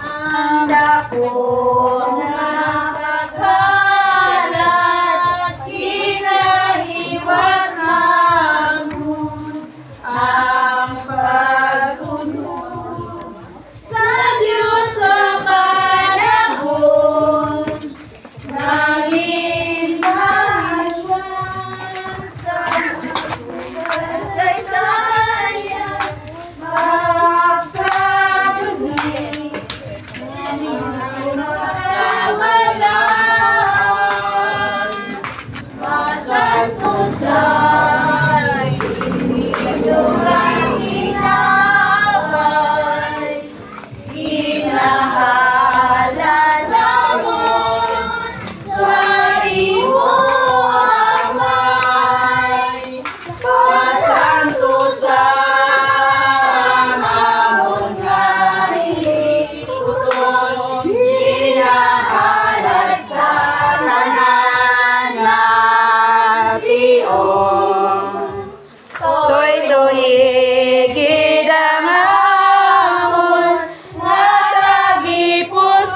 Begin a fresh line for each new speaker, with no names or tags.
Ang dako Leon. Toy doye gidang amon nga tagipuson